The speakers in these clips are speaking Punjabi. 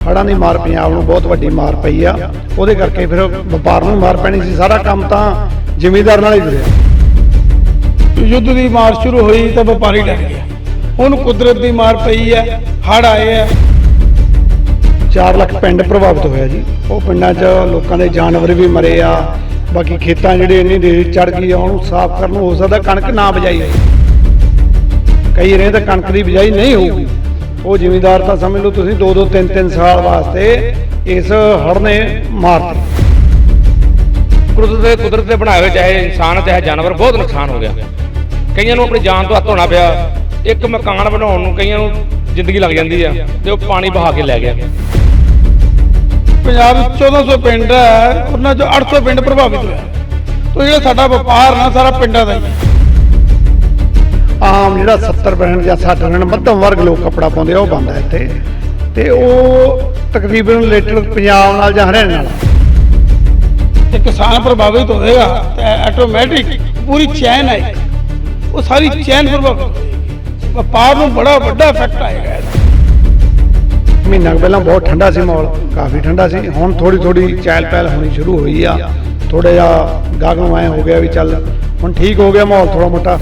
ਹੜ੍ਹਾਂ ਦੀ ਮਾਰ ਪੰਜਾਬ ਨੂੰ ਬਹੁਤ ਵੱਡੀ ਮਾਰ ਪਈ ਆ। ਉਹਦੇ ਕਰਕੇ ਫਿਰ ਵਪਾਰ ਨੂੰ ਮਾਰ ਪੈਣੀ ਸੀ। ਸਾਰਾ ਕੰਮ ਤਾਂ ਜ਼ਿਮੀਂਦਾਰ ਨਾਲ ਹੀ ਜੁੜਿਆ ਯੁੱਧ ਦੀ ਮਾਰ ਸ਼ੁਰੂ ਹੋਈ ਤਾਂ ਵਪਾਰੀ ਡਰ ਗਿਆ। ਹੁਣ ਕੁਦਰਤ ਦੀ ਮਾਰ ਪਈ ਹੈ। ਹੜ ਆਏ ਹੈ। 4 ਲੱਖ ਪਿੰਡ ਪ੍ਰਭਾਵਿਤ ਹੋਇਆ ਜੀ। ਉਹ ਪਿੰਡਾਂ 'ਚ ਲੋਕਾਂ ਦੇ ਜਾਨਵਰ ਵੀ ਮਰੇ ਆ। ਬਾਕੀ ਖੇਤਾਂ ਜਿਹੜੇ ਇੰਨੀ ਰੇਤ ਚੜ ਗਈ ਆ ਉਹਨੂੰ ਸਾਫ਼ ਕਰਨ ਨੂੰ ਹੋ ਸਕਦਾ ਕਣਕ ਨਾ ਬਜਾਈ ਕਈ ਰੇ ਤਾਂ ਕਣਕ ਦੀ ਬਿਜਾਈ ਨਹੀਂ ਹੋਊਗੀ। ਉਹ ਜ਼ਿਮੀਂਦਾਰ ਤਾਂ ਸਮਝ ਲਓ ਤੁਸੀਂ 2 2 3 3 ਸਾਲ ਵਾਸਤੇ ਇਸ ਹੜ੍ਹ ਨੇ ਮਾਰਤੀ। ਕੁਦਰਤ ਦੇ ਕੁਦਰਤ ਦੇ ਬਣਾਏ ਹੋਏ ਚਾਹੇ ਇਨਸਾਨ ਚਾਹੇ ਜਾਨਵਰ ਬਹੁਤ ਨੁਕਸਾਨ ਹੋ ਗਿਆ। ਕਈਆਂ ਨੂੰ ਆਪਣੀ ਜਾਨ ਤੋਂ ਹੱਥ ਧੋਣਾ ਪਿਆ। ਇੱਕ ਮਕਾਨ ਬਣਾਉਣ ਨੂੰ ਕਈਆਂ ਨੂੰ ਜ਼ਿੰਦਗੀ ਲੱਗ ਜਾਂਦੀ ਆ ਤੇ ਉਹ ਪਾਣੀ ਬਹਾ ਕੇ ਲੈ ਗਿਆ। ਪੰਜਾਬ ਵਿੱਚ 1400 ਪਿੰਡ ਹੈ ਉਹਨਾਂ ਚੋਂ 800 ਪਿੰਡ ਪ੍ਰਭਾਵਿਤ ਹੋਇਆ ਤੋ ਜਿਹੜਾ ਸਾਡਾ ਵਪਾਰ ਨਾ ਸਾਰਾ ਪਿੰਡਾਂ ਦਾ ਹੀ ਹੈ। ਆਮ ਜਿਹੜਾ 70% ਜਾਂ 60% ਮੱਧਮ ਵਰਗ ਲੋਕ ਕੱਪੜਾ ਪਾਉਂਦੇ ਆ ਉਹ ਬੰਦ ਇੱਥੇ। ਤੇ ਉਹ ਤਕਰੀਬਨ ਰਿਲੇਟਡ ਪੰਜਾਬ ਨਾਲ ਜਾਂ ਹਰਿਆਣੇ ਨਾਲ। ਜੇ ਕਿਸਾਨ ਪ੍ਰਭਾਵਿਤ ਹੋਵੇਗਾ ਤਾਂ ਆਟੋਮੈਟਿਕ ਪੂਰੀ ਚੈਨ ਹੈ ਇੱਕ। ਉਹ ਸਾਰੀ ਚੈਨ ਪ੍ਰਭਾਵਿਤ ਵਪਾਰ ਨੂੰ ਬੜਾ ਵੱਡਾ ਇਫੈਕਟ ਆਏਗਾ। ਮਹੀਨਾ ਪਹਿਲਾਂ ਬਹੁਤ ਠੰਡਾ ਸੀ ਮਾਹੌਲ ਕਾਫੀ ਠੰਡਾ ਸੀ। ਹੁਣ ਥੋੜੀ ਥੋੜੀ ਚਹਿਲ ਪਹਿਲ ਹੋਣੀ ਸ਼ੁਰੂ ਹੋਈ ਆ। ਥੋੜਾ ਜਿਹਾ ਗਾਹਕ ਨੂੰ ਐ ਹੋ ਗਿਆ ਵੀ ਚੱਲ ਹੁਣ ਠੀਕ ਹੋ ਗਿਆ ਮਾਹੌਲ ਥੋੜਾ ਮੋਟਾ।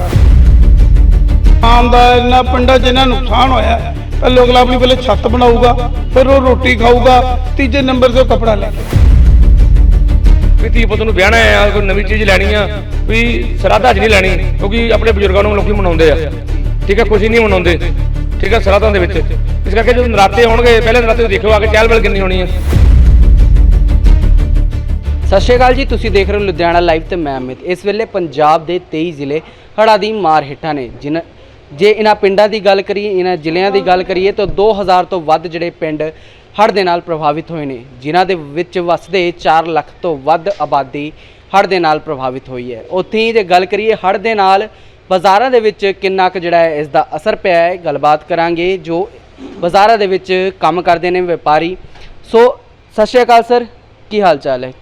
ਆਮ ਦਾ ਇੰਨਾ ਪਿੰਡਾਂ 'ਚ ਇਹਨਾਂ ਨੁਕਸਾਨ ਹੋਇਆ। ਪਹਿਲੇ ਅਗਲਾ ਆਪਣੀ ਪਹਿਲੇ ਛੱਤ ਬਣਾਊਗਾ ਫਿਰ ਉਹ ਰੋਟੀ ਖਾਊਗਾ ਤੀਜੇ ਨੰਬਰ ਤੇ ਕੱਪੜਾ ਲੈ ਕੇ ਵੀ ਧੀ ਪੁੱਤ ਨੂੰ ਵਿਆਹਣਾ ਆ ਕੋਈ ਨਵੀਂ ਚੀਜ਼ ਲੈਣੀ ਆ ਵੀ ਸਰਾਧਾ 'ਚ ਨਹੀਂ ਲੈਣੀ ਕਿਉਂਕਿ ਆਪਣੇ ਬਜ਼ੁਰਗਾਂ ਨੂੰ ਲੋਕੀ ਮਨਾਉਂਦੇ ਆ। ਠੀਕ ਹੈ ਖੁਸ਼ੀ ਨਹੀਂ ਮਨਾਉਂਦੇ। ਠੀਕ ਹੈ ਸਰਾਧਾਂ ਦੇ ਵਿੱਚ। ਇਸ ਕਰਕੇ ਜਦੋਂ ਨਰਾਤੇ ਹੋਣਗੇ ਪਹਿਲੇ ਨਰਾਤੇ ਤੋਂ ਦੇਖਿਓ ਆ ਕੇ ਚਹਿਲ ਪਹਿਲ ਕਿੰਨੀ ਹੋਣੀ ਆ। ਸਤਿ ਸ਼੍ਰੀ ਅਕਾਲ ਜੀ ਤੁਸੀਂ ਦੇਖ ਰਹੇ ਹੋ ਲੁਧਿਆਣਾ ਲਾਈਵ ਤੇ ਮੈਂ ਅਮਿਤ। ਇਸ ਵੇਲੇ ਪੰਜਾਬ ਦੇ 23 ਜ਼ਿਲ੍ਹੇ ਹੜ੍ਹਾਂ ਦੀ ਮਾਰ ਹੇਠਾਂ ਨੇ ਜਿਨ ਜੇ ਇਹਨਾਂ ਪਿੰਡਾਂ ਦੀ ਗੱਲ ਕਰੀਏ ਇਹਨਾਂ ਜ਼ਿਲ੍ਹਿਆਂ ਦੀ ਗੱਲ ਕਰੀਏ ਤਾਂ 2000 ਤੋਂ ਵੱਧ ਜਿਹੜੇ ਪਿੰਡ ਹੜ੍ਹ ਦੇ ਨਾਲ ਪ੍ਰਭਾਵਿਤ ਹੋਏ ਨੇ ਜਿਨ੍ਹਾਂ ਦੇ ਵਿੱਚ ਵਸਦੇ 4 ਲੱਖ ਤੋਂ ਵੱਧ ਆਬਾਦੀ ਹੜ੍ਹ ਦੇ ਨਾਲ ਪ੍ਰਭਾਵਿਤ ਹੋਈ ਹੈ। ਉੱਥੇ ਹੀ ਜੇ ਗੱਲ ਕਰੀਏ ਹੜ੍ਹ ਦੇ ਨਾਲ ਬਾਜ਼ਾਰਾਂ ਦੇ ਵਿੱਚ ਕਿੰਨਾ ਕੁ ਜਿਹੜਾ ਹੈ ਇਸ ਦਾ ਅਸਰ ਪਿਆ ਹੈ ਗੱਲਬਾਤ ਕਰਾਂਗੇ ਜੋ ਬਾਜ਼ਾਰਾਂ ਦੇ ਵਿੱਚ ਕੰਮ ਕਰਦੇ ਨੇ ਵਪਾਰੀ। ਸੋ ਸਤਿ ਸ਼੍ਰੀ ਅਕਾਲ ਸਰ ਕੀ ਹਾਲ ਚਾਲ ਹੈ?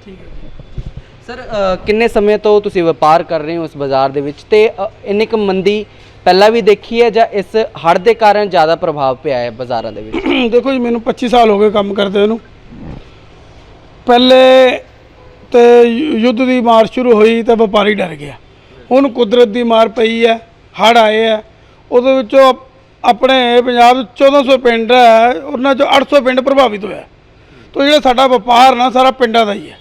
ਸਰ ਕਿੰਨੇ ਸਮੇਂ ਤੋਂ ਤੁਸੀਂ ਵਪਾਰ ਕਰ ਰਹੇ ਹੋ ਇਸ ਬਾਜ਼ਾਰ ਦੇ ਵਿੱਚ? ਤੇ ਇੰਨੀ ਕੁ ਮੰਦੀ ਪਹਿਲਾਂ ਵੀ ਦੇਖੀ ਹੈ ਜਾਂ ਇਸ ਹੜ੍ਹ ਦੇ ਕਾਰਨ ਜ਼ਿਆਦਾ ਪ੍ਰਭਾਵ ਪਿਆ ਹੈ ਬਾਜ਼ਾਰਾਂ ਦੇ ਵਿੱਚ? ਦੇਖੋ ਜੀ, ਮੈਨੂੰ 25 ਸਾਲ ਹੋ ਗਏ ਕੰਮ ਕਰਦੇ ਨੂੰ। ਪਹਿਲੇ ਤੇ ਯੁੱਧ ਦੀ ਮਾਰ ਸ਼ੁਰੂ ਹੋਈ ਤਾਂ ਵਪਾਰੀ ਡਰ ਗਿਆ। ਹੁਣ ਕੁਦਰਤ ਦੀ ਮਾਰ ਪਈ ਹੈ ਹੜ ਆਏ ਹੈ। ਉਹਦੇ ਵਿੱਚੋਂ ਆਪਣੇ ਪੰਜਾਬ 'ਚ 1400 ਪਿੰਡ ਹੈ, ਉਹਨਾਂ ਚੋਂ 800 ਪਿੰਡ ਪ੍ਰਭਾਵਿਤ ਹੋਇਆ। ਤੋ ਜਿਹੜਾ ਸਾਡਾ ਵਪਾਰ ਨਾ, ਸਾਰਾ ਪਿੰਡਾਂ ਦਾ ਹੀ ਹੈ।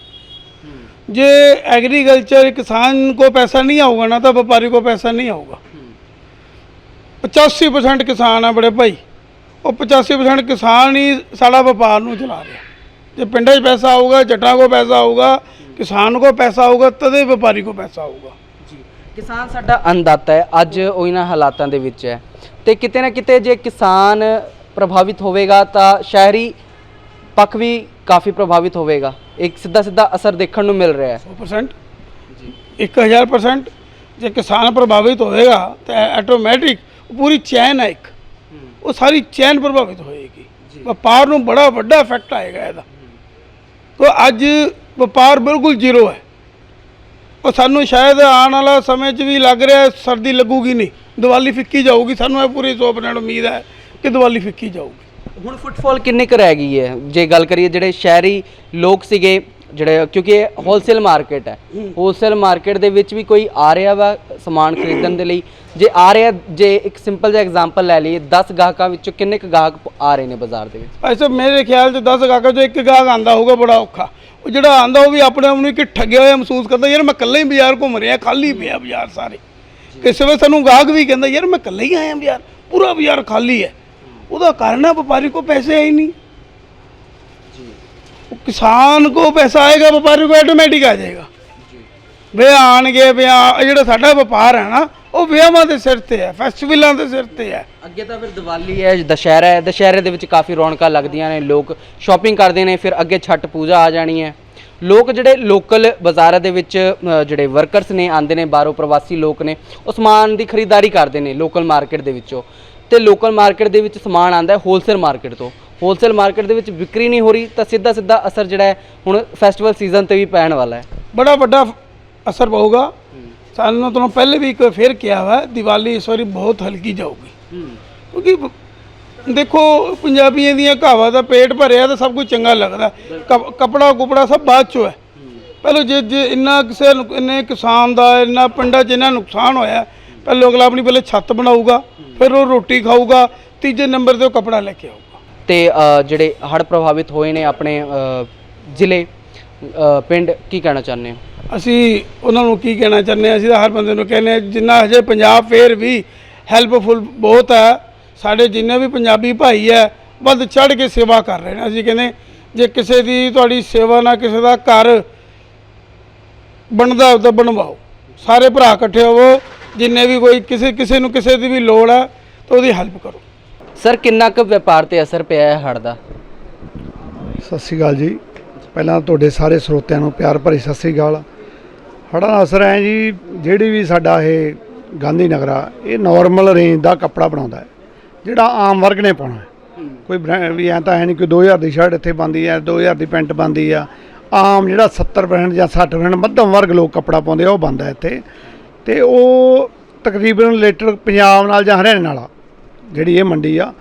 ਜੇ ਐਗਰੀਕਲਚਰ ਕਿਸਾਨ ਕੋ ਪੈਸਾ ਨਹੀਂ ਆਊਗਾ ਨਾ, ਤਾਂ ਵਪਾਰੀ ਕੋ ਪੈਸਾ ਨਹੀਂ ਆਊਗਾ। 85% ਕਿਸਾਨ ਆ ਬੜੇ ਭਾਈ। ਉਹ 85% ਕਿਸਾਨ ਹੀ ਸਾਡਾ ਵਪਾਰ ਨੂੰ ਚਲਾ ਰਿਹਾ। ਜੇ ਪਿੰਡਾਂ 'ਚ ਪੈਸਾ ਆਊਗਾ ਜੱਟਾਂ ਕੋ ਪੈਸਾ ਆਊਗਾ ਕਿਸਾਨ ਕੋ ਪੈਸਾ ਆਊਗਾ ਤਦੇ ਵਪਾਰੀ ਕੋ ਪੈਸਾ ਆਊਗਾ। ਜੀ। ਕਿਸਾਨ ਸਾਡਾ ਅੰਨਦਾਤਾ ਹੈ ਅੱਜ ਉਹ ਇਹਨਾਂ ਹਾਲਾਤਾਂ ਦੇ ਵਿੱਚ ਹੈ। ਤੇ ਕਿਤੇ ਨਾ ਕਿਤੇ ਜੇ ਕਿਸਾਨ ਪ੍ਰਭਾਵਿਤ ਹੋਵੇਗਾ ਤਾਂ ਸ਼ਹਿਰੀ ਪੱਖ ਵੀ ਕਾਫੀ ਪ੍ਰਭਾਵਿਤ ਹੋਵੇਗਾ। ਇੱਕ ਸਿੱਧਾ ਸਿੱਧਾ ਅਸਰ ਦੇਖਣ ਨੂੰ ਮਿਲ ਰਿਹਾ ਹੈ। 100% ਜੀ। 1000% ਜੇ ਕਿਸਾਨ ਪ੍ਰਭਾਵਿਤ ਹੋਏਗਾ ਤਾਂ ਆਟੋਮੈਟਿਕ ਪੂਰੀ ਚੈਨ ਹੈ ਇੱਕ। ਉਹ ਸਾਰੀ ਚੈਨ ਪ੍ਰਭਾਵਿਤ ਹੋਏਗੀ। ਵਪਾਰ ਨੂੰ ਬੜਾ ਵੱਡਾ ਇਫੈਕਟ ਆਏਗਾ ਇਹਦਾ। ਤੋ ਅੱਜ ਵਪਾਰ ਬਿਲਕੁਲ ਜ਼ੀਰੋ ਹੈ। ਉਹ ਸਾਨੂੰ ਸ਼ਾਇਦ ਆਉਣ ਵਾਲਾ ਸਮੇਂ 'ਚ ਵੀ ਲੱਗ ਰਿਹਾ ਸਰਦੀ ਲੱਗੂਗੀ ਨਹੀਂ। ਦੀਵਾਲੀ ਫਿੱਕੀ ਜਾਊਗੀ। ਸਾਨੂੰ ਇਹ ਪੂਰੀ 100% ਉਮੀਦ ਹੈ ਕਿ ਦੀਵਾਲੀ ਫਿੱਕੀ ਜਾਊਗੀ। ਹੁਣ ਫੁੱਟਫਾਲ ਕਿੰਨੇ ਕੁ ਰਹਿ ਗਈ ਹੈ? ਜੇ ਗੱਲ ਕਰੀਏ ਜਿਹੜੇ ਸ਼ਹਿਰੀ ਲੋਕ ਸੀਗੇ ਜਿਹੜੇ ਕਿਉਂਕਿ ਇਹ ਹੋਲਸੇਲ ਮਾਰਕੀਟ ਹੈ। ਹੋਲਸੇਲ ਮਾਰਕੀਟ ਦੇ ਵਿੱਚ ਵੀ ਕੋਈ ਆ ਰਿਹਾ ਵਾ ਸਮਾਨ ਖਰੀਦਣ ਦੇ ਲਈ। ਜੇ ਆ ਰਿਹਾ ਜੇ ਇੱਕ ਸਿੰਪਲ ਜਿਹਾ ਐਗਜ਼ਾਮਪਲ ਲੈ ਲਈਏ 10 ਗਾਹਕਾਂ ਵਿੱਚੋਂ ਕਿੰਨੇ ਕੁ ਗਾਹਕ ਆ ਰਹੇ ਨੇ ਬਾਜ਼ਾਰ ਦੇ ਵਿੱਚ? ਐਸੇ ਮੇਰੇ ਖਿਆਲ 'ਚ 10 ਗਾਹਕਾਂ 'ਚੋਂ ਇੱਕ ਗਾਹਕ ਆਂਦਾ ਹੋਊਗਾ ਬੜਾ ਔਖਾ। ਉਹ ਜਿਹੜਾ ਆਂਦਾ ਉਹ ਵੀ ਆਪਣੇ ਆਪ ਨੂੰ ਇੱਕ ਠੱਗਿਆ ਹੋਇਆ ਮਹਿਸੂਸ ਕਰਦਾ ਯਾਰ ਮੈਂ ਇਕੱਲਾ ਹੀ ਬਾਜ਼ਾਰ ਘੁੰਮ ਰਿਹਾ ਖਾਲੀ ਪਿਆ ਬਾਜ਼ਾਰ ਸਾਰੇ। ਕਿਸੇ ਵੇਲੇ ਸਾਨੂੰ ਗਾਹਕ ਵੀ ਕਹਿੰਦਾ ਯਾਰ ਮੈਂ ਇਕੱਲਾ ਹੀ ਆਇਆ ਬਾਜ਼ਾਰ ਪੂਰਾ ਬਾਜ਼ਾਰ ਖਾਲੀ ਹੈ। ਉਹਦਾ ਕਾਰਨ ਹੈ ਵਪਾਰੀ ਕੋ ਪੈਸੇ ਹੈ ਹੀ ਨਹੀਂ। ਉਹ ਕਿਸਾਨ ਕੋ ਪੈਸਾ ਆਏਗਾ ਵਪਾਰੀ ਕੋ ਆਟੋਮੈਟਿਕ ਆ ਜਾਏਗਾ। ਵੇ ਆਣਗੇ ਵਿਆਹ ਇਹ ਜਿਹੜਾ ਸਾਡਾ ਵਪਾਰ ਹੈ ਨਾ ਉਹ ਵਿਆਹਾਂ ਦੇ ਸਿਰ ਤੇ ਹੈ ਫੈਸਟੀਵਲਾਂ ਦੇ ਸਿਰ ਤੇ ਹੈ। ਅੱਗੇ ਤਾਂ ਫਿਰ ਦੀਵਾਲੀ ਹੈ ਦੁਸ਼ਹਿਰਾ ਹੈ ਦੁਸ਼ਹਿਰੇ ਦੇ ਵਿੱਚ ਕਾਫੀ ਰੌਣਕਾਂ ਲੱਗਦੀਆਂ ਨੇ ਲੋਕ ਸ਼ਾਪਿੰਗ ਕਰਦੇ ਨੇ ਫਿਰ ਅੱਗੇ ਛੱਟ ਪੂਜਾ ਆ ਜਾਣੀ ਹੈ। ਲੋਕ ਜਿਹੜੇ ਲੋਕਲ ਬਾਜ਼ਾਰਾਂ ਦੇ ਵਿੱਚ ਜਿਹੜੇ ਵਰਕਰਸ ਨੇ ਆਂਦੇ ਨੇ ਬਾਹਰੋਂ ਪ੍ਰਵਾਸੀ ਲੋਕ ਨੇ ਉਹ ਸਮਾਨ ਦੀ ਖਰੀਦਦਾਰੀ ਕਰਦੇ ਨੇ ਲੋਕਲ ਮਾਰਕੀਟ ਦੇ ਵਿੱਚੋਂ। ਤੇ ਲੋਕਲ ਮਾਰਕੀਟ ਦੇ ਵਿੱਚ ਸਮਾਨ ਆਂਦਾ ਹੈ ਹੋਲਸੇਲ ਮਾਰਕੀਟ ਤੋਂ। ਹੋਲਸੇਲ ਮਾਰਕੀਟ ਦੇ ਵਿੱਚ ਵਿਕਰੀ ਨਹੀਂ ਹੋ ਰਹੀ, ਤਾਂ ਸਿੱਧਾ ਸਿੱਧਾ ਅਸਰ ਜਿਹੜਾ ਹੈ ਹੁਣ ਫੈਸਟੀਵਲ ਸੀਜ਼ਨ ਤੇ ਵੀ ਪੈਣ ਵਾਲਾ ਹੈ। ਬੜਾ ਵੱਡਾ ਅਸਰ ਪਊਗਾ। ਸਾਨੂੰ ਤੁਹਾਨੂੰ ਪਹਿਲੇ ਵੀ ਇੱਕ ਵਾਰ ਫੇਰ ਕਿਹਾ ਵਾ, ਦੀਵਾਲੀ ਇਸ ਵਾਰੀ ਬਹੁਤ ਹਲਕੀ ਜਾਊਗੀ। ਕਿਉਂਕਿ ਦੇਖੋ, ਪੰਜਾਬੀਆਂ ਦੀਆਂ ਕਹਾਵਾਂ ਦਾ ਪੇਟ ਭਰਿਆ ਤਾਂ ਸਭ ਕੁਝ ਚੰਗਾ ਲੱਗਦਾ। ਕਪ- ਕੱਪੜਾ ਕੁਪੜਾ ਸਭ ਬਾਅਦ ਚੋਂ ਹੈ। ਪਹਿਲਾਂ ਜੇ ਜੇ ਇੰਨਾ ਕਿਸੇ ਇੰਨੇ ਕਿਸਾਨ ਦਾ, ਇੰਨਾ ਪਿੰਡਾਂ 'ਚ ਇੰਨਾ ਨੁਕਸਾਨ ਹੋਇਆ, ਪਹਿਲਾਂ ਅਗਲਾ ਆਪਣੀ ਪਹਿਲੇ ਛੱਤ ਬਣਾਊਗਾ, ਫਿਰ ਉਹ ਰੋਟੀ ਖਾਊਗਾ, ਤੀਜੇ ਨੰਬਰ ਤੇ ਉਹ ਕੱਪੜਾ ਲੈ ਕੇ ਆਊਗਾ। ਤੇ ਜਿਹੜੇ ਹੜ੍ਹ ਪ੍ਰਭਾਵਿਤ ਹੋਏ ਨੇ ਆਪਣੇ ਜ਼ਿਲ੍ਹੇ ਪਿੰਡ, ਕੀ ਕਹਿਣਾ ਚਾਹੁੰਦੇ ਹੋ? ਅਸੀਂ ਉਹਨਾਂ ਨੂੰ ਕੀ ਕਹਿਣਾ ਚਾਹੁੰਦੇ ਹਾਂ? ਅਸੀਂ ਤਾਂ ਹਰ ਬੰਦੇ ਨੂੰ ਕਹਿੰਦੇ ਹਾਂ, ਜਿੰਨਾ ਹਜੇ ਪੰਜਾਬ ਫੇਰ ਵੀ ਹੈਲਪਫੁਲ ਬਹੁਤ ਹੈ, ਸਾਡੇ ਜਿੰਨੇ ਵੀ ਪੰਜਾਬੀ ਭਾਈ ਹੈ, ਵੱਧ ਚੜ ਕੇ ਸੇਵਾ ਕਰ ਰਹੇ ਨੇ। ਅਸੀਂ ਕਹਿੰਦੇ ਜੇ ਕਿਸੇ ਦੀ ਤੁਹਾਡੀ ਸੇਵਾ ਨਾਲ ਕਿਸੇ ਦਾ ਘਰ ਬਣਦਾ ਤਾਂ ਬਣਵਾਓ। ਸਾਰੇ ਭਰਾ ਇਕੱਠੇ ਹੋਵੋ, ਜਿੰਨੇ ਵੀ ਕੋਈ ਕਿਸੇ ਕਿਸੇ ਨੂੰ ਕਿਸੇ ਦੀ ਵੀ ਲੋੜ ਹੈ, ਤਾਂ ਉਹਦੀ ਹੈਲਪ ਕਰੋ। ਸਰ, ਕਿੰਨਾ ਕੁ ਵਪਾਰ ਤੇ ਅਸਰ ਪਿਆ ਹੈ ਹੜ੍ਹ ਦਾ? ਸਤਿ ਸ਼੍ਰੀ ਅਕਾਲ ਜੀ। ਪਹਿਲਾਂ ਤੁਹਾਡੇ ਸਾਰੇ ਸਰੋਤਿਆਂ ਨੂੰ ਪਿਆਰ ਭਰੀ ਸਤਿ ਸ਼੍ਰੀ ਅਕਾਲ। ਹੜ੍ਹਾਂ ਦਾ ਅਸਰ ਹੈ ਜੀ, ਜਿਹੜੀ ਵੀ ਸਾਡਾ ਇਹ ਗਾਂਧੀ ਨਗਰਾ ਇਹ ਨਾਰਮਲ ਰੇਂਜ ਦਾ ਕੱਪੜਾ ਬਣਾਉਂਦਾ ਹੈ, ਜਿਹੜਾ ਆਮ ਵਰਗ ਨੇ ਪਾਉਣਾ ਹੈ। ਕੋਈ ਬ੍ਰੈਂਡ ਵੀ ਐਂ ਤਾਂ ਹੈ ਨਹੀਂ ਕਿ 2000 ਦੀ ਸ਼ਰਟ ਇੱਥੇ ਬੰਦੀ ਹੈ 2000 ਦੀ ਪੈਂਟ ਬੰਦੀ ਆ। ਆਮ ਜਿਹੜਾ 70% ਜਾਂ 60% ਮੱਧਮ ਵਰਗ ਲੋਕ ਕੱਪੜਾ ਪਾਉਂਦੇ ਆ, ਉਹ ਬੰਦਾ ਇੱਥੇ। ਤੇ ਉਹ ਤਕਰੀਬਨ ਲੀਟਰ ਪੰਜਾਬ ਨਾਲ ਜਾਂ ਹਰਿਆਣੇ ਨਾਲ ਆ। ਜਿਹੜੀ ਇਹ ਮੰਡੀ ਆ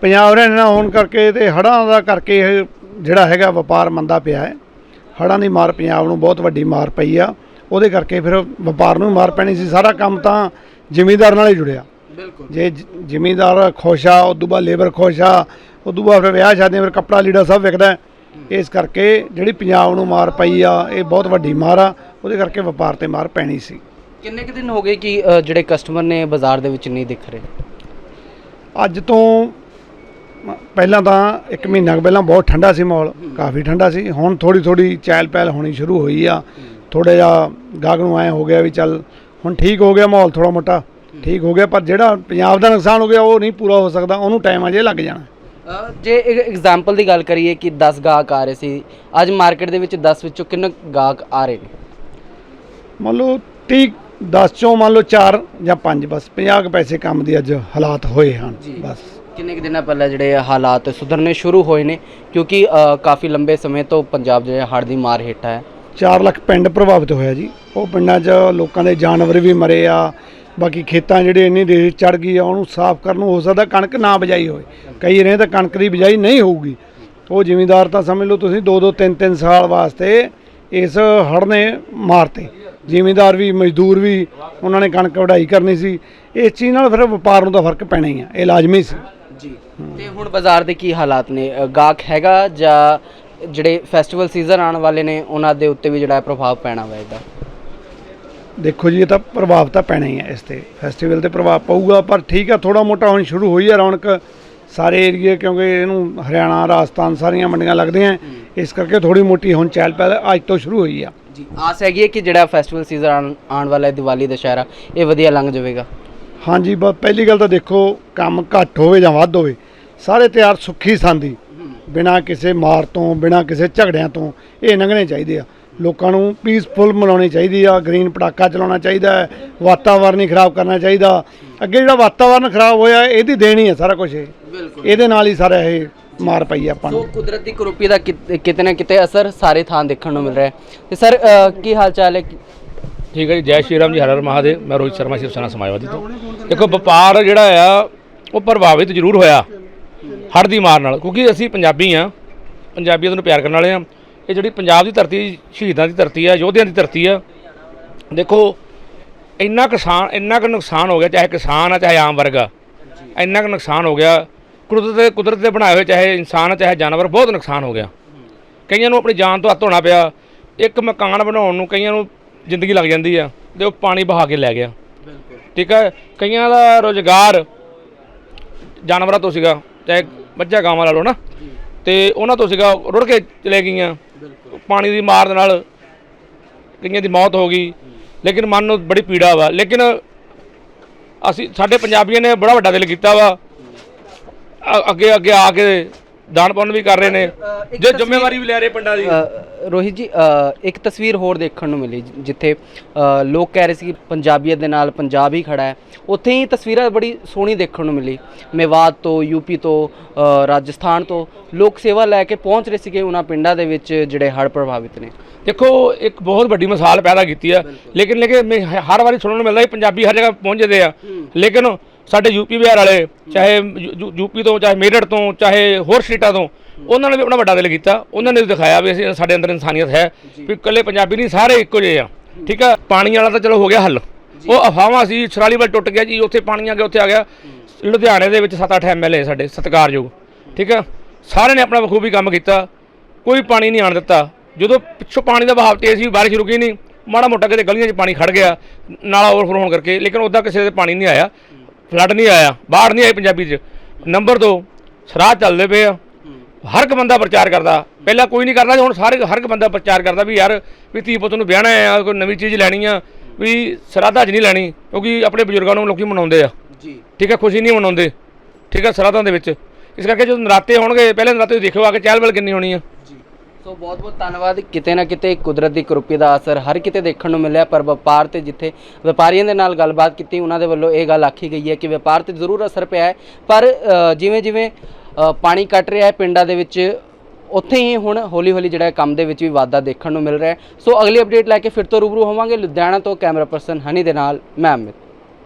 ਪੰਜਾਬ ਹਰਿਆਣੇ ਹੋਣ ਕਰਕੇ ਤੇ ਹੜ੍ਹਾਂ ਦਾ ਕਰਕੇ ਇਹ ਜਿਹੜਾ ਹੈਗਾ ਵਪਾਰ ਮੰਦਾ ਪਿਆ ਹੈ। ਹੜ੍ਹਾਂ ਦੀ ਮਾਰ ਪੰਜਾਬ ਨੂੰ ਬਹੁਤ ਵੱਡੀ ਮਾਰ ਪਈ ਆ। ਉਹਦੇ ਕਰਕੇ ਫਿਰ ਵਪਾਰ ਨੂੰ ਮਾਰ ਪੈਣੀ ਸੀ। ਸਾਰਾ ਕੰਮ ਤਾਂ ਜ਼ਿਮੀਂਦਾਰ ਨਾਲ ਹੀ ਜੁੜਿਆ। ਬਿਲਕੁਲ। ਜੇ ਜ਼ਿਮੀਂਦਾਰ ਖੁਸ਼ ਆ ਉਦੋਂ ਬਾਅਦ ਲੇਬਰ ਖੁਸ਼ ਆ ਉਦੋਂ ਬਾਅਦ ਫਿਰ ਵਿਆਹ ਸ਼ਾਦੀਆਂ ਫਿਰ ਕੱਪੜਾ ਲੀੜਾ ਸਭ ਵਿਕਦਾ। ਇਸ ਕਰਕੇ ਜਿਹੜੀ ਪੰਜਾਬ ਨੂੰ ਮਾਰ ਪਈ ਆ ਇਹ ਬਹੁਤ ਵੱਡੀ ਮਾਰ ਆ। ਉਹਦੇ ਕਰਕੇ ਵਪਾਰ ਤੇ ਮਾਰ ਪੈਣੀ ਸੀ। ਕਿੰਨੇ ਕੁ ਦਿਨ ਹੋ ਗਏ ਕਿ ਜਿਹੜੇ ਕਸਟਮਰ ਨੇ ਬਾਜ਼ਾਰ ਦੇ ਵਿੱਚ ਨਹੀਂ ਦਿਖ ਰਹੇ? ਅੱਜ ਤੋਂ ਪਹਿਲਾਂ ਤਾਂ ਇੱਕ ਮਹੀਨਾ ਕੁ ਪਹਿਲਾਂ ਬਹੁਤ ਠੰਡਾ ਸੀ ਮਾਹੌਲ ਕਾਫੀ ਠੰਡਾ ਸੀ। ਹੁਣ ਥੋੜੀ ਥੋੜੀ ਚਹਿਲ ਪਹਿਲ ਹੋਣੀ ਸ਼ੁਰੂ ਹੋਈ ਆ। ਥੋੜਾ ਜਿਹਾ ਗਾਹਕ ਨੂੰ ਐ ਹੋ ਗਿਆ ਵੀ ਚੱਲ ਹੁਣ ਠੀਕ ਹੋ ਗਿਆ ਮਾਹੌਲ ਥੋੜਾ ਮੋਟਾ ਠੀਕ ਹੋ ਗਿਆ ਪਰ ਜਿਹੜਾ ਪੰਜਾਬ ਦਾ ਨੁਕਸਾਨ ਹੋ ਗਿਆ ਉਹ ਨਹੀਂ ਪੂਰਾ ਹੋ ਸਕਦਾ ਉਹਨੂੰ ਟਾਈਮ ਅਜੇ ਲੱਗ ਜਾਣਾ। ਜੇ ਐਗਜ਼ਾਮਪਲ ਦੀ ਗੱਲ ਕਰੀਏ ਕਿ 10 ਗਾਹਕ ਆ ਰਹੇ ਸੀ ਅੱਜ ਮਾਰਕੀਟ ਦੇ ਵਿੱਚ 10 ਵਿੱਚੋਂ ਕਿੰਨੇ ਗਾਹਕ ਆ ਰਹੇ ਨੇ? ਮੰਨ ਲਓ 30 10 ਚੋਂ ਮੰਨ ਲਓ 4 ਜਾਂ 5 ਬਸ 50 ਕੁ ਪੈਸੇ ਕੰਮ ਦੀ ਅੱਜ ਹਾਲਾਤ ਹੋਏ ਹਨ ਬਸ। ਕਿੰਨੇ ਕੁ ਦਿਨਾਂ ਪਹਿਲਾਂ ਜਿਹੜੇ ਹਾਲਾਤ ਸੁਧਰਨੇ ਸ਼ੁਰੂ ਹੋਏ ਨੇ? ਕਿਉਂਕਿ ਅ, ਕਾਫੀ ਲੰਬੇ ਸਮੇਂ ਤੋਂ ਪੰਜਾਬ ਜਿਹੜੇ ਹੜ੍ਹ ਦੀ ਮਾਰ ਹੇਠ ਹੈ। 4 ਲੱਖ ਪਿੰਡ ਪ੍ਰਭਾਵਿਤ ਹੋਇਆ ਜੀ। ਉਹ ਪਿੰਡਾਂ 'ਚ ਲੋਕਾਂ ਦੇ ਜਾਨਵਰ ਵੀ ਮਰੇ ਆ। ਬਾਕੀ ਖੇਤਾਂ ਜਿਹੜੇ ਇੰਨੀ ਰੇਤ ਚੜ ਗਈ ਆ ਉਹਨੂੰ ਸਾਫ਼ ਕਰਨ ਨੂੰ ਹੋ ਸਕਦਾ ਕਣਕ ਨਾ ਬਜਾਈ ਹੋਵੇ। ਕਈ ਰਹੇ ਤਾਂ ਕਣਕ ਦੀ ਬਿਜਾਈ ਨਹੀਂ ਹੋਊਗੀ। ਉਹ ਜ਼ਿਮੀਂਦਾਰ ਤਾਂ ਸਮਝ ਲਓ ਤੁਸੀਂ 2-2 3-3 ਸਾਲ ਵਾਸਤੇ ਇਸ ਹੜ੍ਹ ਨੇ ਮਾਰਤੇ। ਜ਼ਿਮੀਂਦਾਰ ਵੀ ਮਜ਼ਦੂਰ ਵੀ ਉਹਨਾਂ ਨੇ ਕਣਕ ਵਢਾਈ ਕਰਨੀ ਸੀ। ਇਸ ਚੀਜ਼ ਨਾਲ ਫਿਰ ਵਪਾਰ ਨੂੰ ਤਾਂ ਫ਼ਰਕ ਪੈਣਾ ਹੀ ਆ ਇਹ ਲਾਜ਼ਮੀ ਸੀ। ਜੀ। ਤੇ ਹੁਣ ਬਾਜ਼ਾਰ ਦੇ ਕੀ ਹਾਲਾਤ ਨੇ? ਗਾਹਕ ਹੈਗਾ ਜਾਂ ਜਿਹੜੇ ਫੈਸਟੀਵਲ ਸੀਜ਼ਨ ਆਉਣ ਵਾਲੇ ਨੇ ਉਹਨਾਂ ਦੇ ਉੱਤੇ ਵੀ ਜਿਹੜਾ ਪ੍ਰਭਾਵ ਪੈਣਾ ਵਾ ਇਹਦਾ? ਦੇਖੋ ਜੀ ਇਹ ਤਾਂ ਪ੍ਰਭਾਵ ਤਾਂ ਪੈਣਾ ਹੀ ਹੈ ਇਸ ਤੇ। ਫੈਸਟੀਵਲ ਤੇ ਪ੍ਰਭਾਵ ਪਊਗਾ ਪਰ ਠੀਕ ਆ ਥੋੜਾ ਮੋਟਾ ਹੁਣ ਸ਼ੁਰੂ ਹੋਈ ਹੈ ਰੌਣਕ। ਸਾਰੇ ਏਰੀਏ ਕਿਉਂਕਿ ਇਹਨੂੰ ਹਰਿਆਣਾ ਰਾਜਸਥਾਨ ਸਾਰੀਆਂ ਮੰਡੀਆਂ ਲੱਗਦੀਆਂ। ਇਸ ਕਰਕੇ ਥੋੜੀ ਮੋਟੀ ਹੁਣ ਚਹਿਲ ਪਹਿਲ ਅੱਜ ਤੋਂ ਸ਼ੁਰੂ ਹੋਈ ਆ। ਜੀ ਆਸ ਹੈਗੀ ਹੈ ਕਿ ਜਿਹੜਾ ਫੈਸਟੀਵਲ ਸੀਜ਼ਨ ਆਉਣ ਵਾਲਾ ਹੈ ਦੀਵਾਲੀ ਦੁਸ਼ਹਿਰਾ ਇਹ ਵਧੀਆ ਲੰਘ ਜਾਵੇਗਾ? ਹਾਂਜੀ ਬਸ ਪਹਿਲੀ ਗੱਲ ਤਾਂ ਦੇਖੋ ਕੰਮ ਘੱਟ ਹੋਵੇ ਜਾਂ ਵੱਧ ਹੋਵੇ ਸਾਰੇ ਤਿਆਰ ਸੁੱਖੀ ਸੰਦੀ ਬਿਨਾਂ ਕਿਸੇ ਮਾਰ ਤੋਂ ਬਿਨਾਂ ਕਿਸੇ ਝਗੜਿਆਂ ਤੋਂ ਇਹ ਲੰਘਣੇ ਚਾਹੀਦੇ ਆ। ਲੋਕਾਂ ਨੂੰ ਪੀਸਫੁਲ ਮਨਾਉਣੀ ਚਾਹੀਦੀ ਆ ਗ੍ਰੀਨ ਪਟਾਕਾ ਚਲਾਉਣਾ ਚਾਹੀਦਾ ਹੈ ਵਾਤਾਵਰਨ ਨਹੀਂ ਖਰਾਬ ਕਰਨਾ ਚਾਹੀਦਾ। ਅੱਗੇ ਜਿਹੜਾ ਵਾਤਾਵਰਨ ਖਰਾਬ ਹੋਇਆ ਇਹਦੀ ਦੇਣੀ ਹੈ ਸਾਰਾ ਕੁਝ ਇਹਦੇ ਨਾਲ ਹੀ ਸਾਰਾ ਇਹ ਮਾਰ ਪਈ ਆ ਆਪਾਂ ਸੋ ਨੂੰ। ਕੁਦਰਤ ਦੀ ਕਰੋਪੀ ਦਾ ਕਿਤ- ਕਿਤੇ ਨਾ ਕਿਤੇ ਅਸਰ ਸਾਰੇ ਥਾਂ ਦੇਖਣ ਨੂੰ ਮਿਲ ਰਿਹਾ ਹੈ। ਤੇ ਸਰ ਅ, ਕੀ ਹਾਲ ਚਾਲ ਹੈ? ਠੀਕ ਹੈ ਜੀ ਜੈ ਸ਼੍ਰੀ ਰਾਮ ਜੀ ਹਰ ਹਰ ਮਹਾਦੇਵ। ਮੈਂ ਰੋਹਿਤ ਸ਼ਰਮਾ ਸ਼ਿਵ ਸੈਨਾ ਸਮਾਜਵਾਦੀ ਤੋਂ। ਦੇਖੋ ਵਪਾਰ ਜਿਹੜਾ ਆ ਉਹ ਪ੍ਰਭਾਵਿਤ ਜ਼ਰੂਰ ਹੋਇਆ ਹੜ੍ਹ ਦੀ ਮਾਰ ਨਾਲ ਕਿਉਂਕਿ ਅਸੀਂ ਪੰਜਾਬੀ ਆ ਪੰਜਾਬੀਆਂ ਨੂੰ ਪਿਆਰ ਕਰਨ ਵਾਲੇ ਆ ਇਹ ਜਿਹੜੀ ਪੰਜਾਬ ਦੀ ਧਰਤੀ ਸ਼ਹੀਦਾਂ ਦੀ ਧਰਤੀ ਆ ਯੋਧਿਆਂ ਦੀ ਧਰਤੀ ਆ ਦੇਖੋ ਇੰਨਾ ਕਿਸਾਨ ਇੰਨਾ ਕੁ ਨੁਕਸਾਨ ਹੋ ਗਿਆ ਚਾਹੇ ਕਿਸਾਨ ਆ ਚਾਹੇ ਆਮ ਵਰਗ ਆ। ਇੰਨਾ ਕੁ ਨੁਕਸਾਨ ਹੋ ਗਿਆ ਕੁਦਰਤ ਦੇ ਕੁਦਰਤ ਦੇ ਬਣਾਏ ਹੋਏ ਚਾਹੇ ਇਨਸਾਨ ਚਾਹੇ ਜਾਨਵਰ ਬਹੁਤ ਨੁਕਸਾਨ ਹੋ ਗਿਆ। ਕਈਆਂ ਨੂੰ ਆਪਣੀ ਜਾਨ ਤੋਂ ਹੱਥ ਧੋਣਾ ਪਿਆ। ਇੱਕ ਮਕਾਨ ਬਣਾਉਣ ਨੂੰ ਕਈਆਂ ਨੂੰ ਜ਼ਿੰਦਗੀ ਲੱਗ ਜਾਂਦੀ ਆ ਤੇ ਉਹ ਪਾਣੀ ਬਹਾ ਕੇ ਲੈ ਗਿਆ। ਠੀਕ ਹੈ ਕਈਆਂ ਦਾ ਰੋਜ਼ਗਾਰ ਜਾਨਵਰਾਂ ਤੋਂ ਸੀਗਾ ਚਾਹੇ ਮੱਝਾਂ ਗਾਵਾਂ ਲਾ ਲਓ ਨਾ। ਤੇ ਉਹਨਾਂ ਤੋਂ ਸੀਗਾ ਰੁੜ ਕੇ ਚਲੇ ਗਈਆਂ। ਪਾਣੀ ਦੀ ਮਾਰ ਦੇ ਨਾਲ ਕਈਆਂ ਦੀ ਮੌਤ ਹੋ ਗਈ। ਲੇਕਿਨ ਮਨ ਨੂੰ ਬੜੀ ਪੀੜਾ ਵਾ। ਲੇਕਿਨ ਅਸੀਂ ਸਾਡੇ ਪੰਜਾਬੀਆਂ ਨੇ ਬੜਾ ਵੱਡਾ ਦਿਲ ਕੀਤਾ ਵਾ। ਅ- ਅੱਗੇ ਅੱਗੇ ਆ ਕੇ ਦਾਨ ਪੁੰਨ ਵੀ ਕਰ ਰਹੇ ਨੇ। ਜੇ ਜ਼ਿੰਮੇਵਾਰੀ ਵੀ ਲੈ ਰਹੇ ਪਿੰਡਾਂ ਦੀ। ਅ, ਰੋਹਿਤ ਜੀ ਅ, ਇੱਕ ਤਸਵੀਰ ਹੋਰ ਦੇਖਣ ਨੂੰ ਮਿਲੀ ਜਿ- ਜਿੱਥੇ ਅ, ਲੋਕ ਕਹਿ ਰਹੇ ਸੀ ਕਿ ਪੰਜਾਬੀਅਤ ਦੇ ਨਾਲ ਪੰਜਾਬ ਹੀ ਖੜਾ ਹੈ। ਉੱਥੇ ਹੀ ਤਸਵੀਰਾਂ ਬੜੀ ਸੋਹਣੀ ਦੇਖਣ ਨੂੰ ਮਿਲੀ। ਮੇਵਾਤ ਤੋਂ ਯੂਪੀ ਤੋਂ ਅ, ਰਾਜਸਥਾਨ ਤੋਂ ਲੋਕ ਸੇਵਾ ਲੈ ਕੇ ਪਹੁੰਚ ਰਹੇ ਸੀਗੇ ਉਹਨਾਂ ਪਿੰਡਾਂ ਦੇ ਵਿੱਚ ਜਿਹੜੇ ਹੜ੍ਹ ਪ੍ਰਭਾਵਿਤ ਨੇ। ਦੇਖੋ ਇੱਕ ਬਹੁਤ ਵੱਡੀ ਮਿਸਾਲ ਪੈਦਾ ਕੀਤੀ ਆ ਲੇਕਿਨ ਲੇਕਿਨ ਮੈਂ ਹ- ਹਰ ਵਾਰੀ ਸੁਣਨ ਨੂੰ ਮਿਲਦਾ ਹੈ ਪੰਜਾਬੀ ਹਰ ਜਗ੍ਹਾ ਪਹੁੰਚ ਜਾਂਦੇ ਆ ਲੇਕਿਨ ਸਾਡੇ ਯੂਪੀ ਬਿਹਾਰ ਵਾਲੇ ਚਾਹੇ ਯੂਪੀ ਤੋਂ ਚਾਹੇ ਮੇਰਠ ਤੋਂ ਚਾਹੇ ਹੋਰ ਸਟੇਟਾਂ ਤੋਂ ਉਹਨਾਂ ਨੇ ਵੀ ਆਪਣਾ ਵੱਡਾ ਦਿਲ ਕੀਤਾ। ਉਹਨਾਂ ਨੇ ਦਿਖਾਇਆ ਵੀ ਅਸੀਂ ਸਾਡੇ ਅੰਦਰ ਇਨਸਾਨੀਅਤ ਹੈ ਵੀ ਇਕੱਲੇ ਪੰਜਾਬੀ ਨਹੀਂ ਸਾਰੇ ਇੱਕੋ ਜਿਹੇ ਆ। ਠੀਕ ਆ? ਪਾਣੀ ਵਾਲਾ ਤਾਂ ਚਲੋ ਹੋ ਗਿਆ ਹੱਲ। ਉਹ ਅਫਵਾਹਾਂ ਸੀ ਸ਼ਰਾਲੀ ਵੱਲ ਟੁੱਟ ਗਿਆ ਜੀ ਉੱਥੇ ਪਾਣੀ ਆ ਗਿਆ ਉੱਥੇ ਆ ਗਿਆ। ਲੁਧਿਆਣੇ ਦੇ ਵਿੱਚ 7-8 ਐਮਐਲਏ ਸਾਡੇ ਸਤਿਕਾਰਯੋਗ। ਠੀਕ ਆ? ਸਾਰਿਆਂ ਨੇ ਆਪਣਾ ਬਖੂਬੀ ਕੰਮ ਕੀਤਾ। ਕੋਈ ਪਾਣੀ ਨਹੀਂ ਆਣ ਦਿੱਤਾ। ਜਦੋਂ ਪਿੱਛੋਂ ਪਾਣੀ ਦਾ ਵਹਾਅ ਤੇਜ਼ ਸੀ ਬਾਰਿਸ਼ ਰੁਕੀ ਨਹੀਂ। ਮਾੜਾ ਮੋਟਾ ਕਿਤੇ ਗਲੀਆਂ 'ਚ ਪਾਣੀ ਖੜ ਗਿਆ ਨਾਲਾ ਓਵਰਫਲੋ ਹੋਣ ਕਰਕੇ ਲੇਕਿਨ ਉੱਦਾਂ ਕਿਸੇ ਦੇ ਪਾਣੀ ਨਹੀਂ ਆਇਆ। ਫਲੱਡ ਨਹੀਂ ਆਇਆ ਬਾੜ ਨਹੀਂ ਆਈ ਪੰਜਾਬੀ 'ਚ। ਨੰਬਰ 2 ਸਰਾਹ ਚੱਲਦੇ ਪਏ ਆ। ਹਰ ਇੱਕ ਬੰਦਾ ਪ੍ਰਚਾਰ ਕਰਦਾ। ਪਹਿਲਾਂ ਕੋਈ ਨਹੀਂ ਕਰਦਾ ਹੁਣ ਸਾਰੇ ਹਰ ਇੱਕ ਬੰਦਾ ਪ੍ਰਚਾਰ ਕਰਦਾ ਵੀ ਯਾਰ ਵੀ ਧੀ ਪੁੱਤ ਨੂੰ ਵਿਆਹਣਾ ਆ ਕੋਈ ਨਵੀਂ ਚੀਜ਼ ਲੈਣੀ ਆ ਵੀ ਸਰਾਧਾ 'ਚ ਨਹੀਂ ਲੈਣੀ ਕਿਉਂਕਿ ਆਪਣੇ ਬਜ਼ੁਰਗਾਂ ਨੂੰ ਲੋਕੀ ਮਨਾਉਂਦੇ ਆ। ਜੀ। ਠੀਕ ਹੈ ਖੁਸ਼ੀ ਨਹੀਂ ਮਨਾਉਂਦੇ। ਠੀਕ ਹੈ ਸਰਾਧਾਂ ਦੇ ਵਿੱਚ। ਇਸ ਕਰਕੇ ਜਦੋਂ ਨਰਾਤੇ ਹੋਣਗੇ ਪਹਿਲੇ ਨਰਾਤੇ ਦੇਖਿਓ ਆ ਕੇ ਚਹਿਲ ਬਲ ਕਿੰਨੀ ਹੋਣੀ ਆ। ਸੋ ਬਹੁਤ ਬਹੁਤ ਧੰਨਵਾਦ। ਕਿਤੇ ਨਾ ਕਿਤੇ ਕੁਦਰਤ ਦੀ ਕਰੋਪੀ ਦਾ ਅਸਰ ਹਰ ਕਿਤੇ ਦੇਖਣ ਨੂੰ ਮਿਲਿਆ, ਪਰ ਵਪਾਰ ਤੇ ਜਿੱਥੇ ਵਪਾਰੀਆਂ ਦੇ ਨਾਲ ਗੱਲਬਾਤ ਕੀਤੀ, ਉਹਨਾਂ ਦੇ ਵੱਲੋਂ ਇਹ ਗੱਲ ਆਖੀ ਗਈ ਹੈ ਕਿ ਵਪਾਰ ਤੇ ਜ਼ਰੂਰ ਅਸਰ ਪਿਆ ਹੈ, ਪਰ ਜਿਵੇਂ ਜਿਵੇਂ ਪਾਣੀ ਕੱਟ ਰਿਹਾ ਹੈ ਪਿੰਡਾਂ ਦੇ ਵਿੱਚ, ਉੱਥੇ ਹੀ ਹੁਣ ਹੌਲੀ ਹੌਲੀ ਜਿਹੜਾ ਕੰਮ ਦੇ ਵਿੱਚ ਵੀ ਵਾਧਾ ਦੇਖਣ ਨੂੰ ਮਿਲ ਰਿਹਾ ਹੈ। ਸੋ ਅਗਲੀ ਅਪਡੇਟ ਲੈ ਕੇ ਫਿਰ ਤੋਂ ਰੂਬਰੂ ਹੋਵਾਂਗੇ। ਲੁਧਿਆਣਾ ਤੋਂ ਕੈਮਰਾ ਪਰਸਨ ਹਨੀ ਦੇ ਨਾਲ, ਮੈਂ ਅਮਿਤ।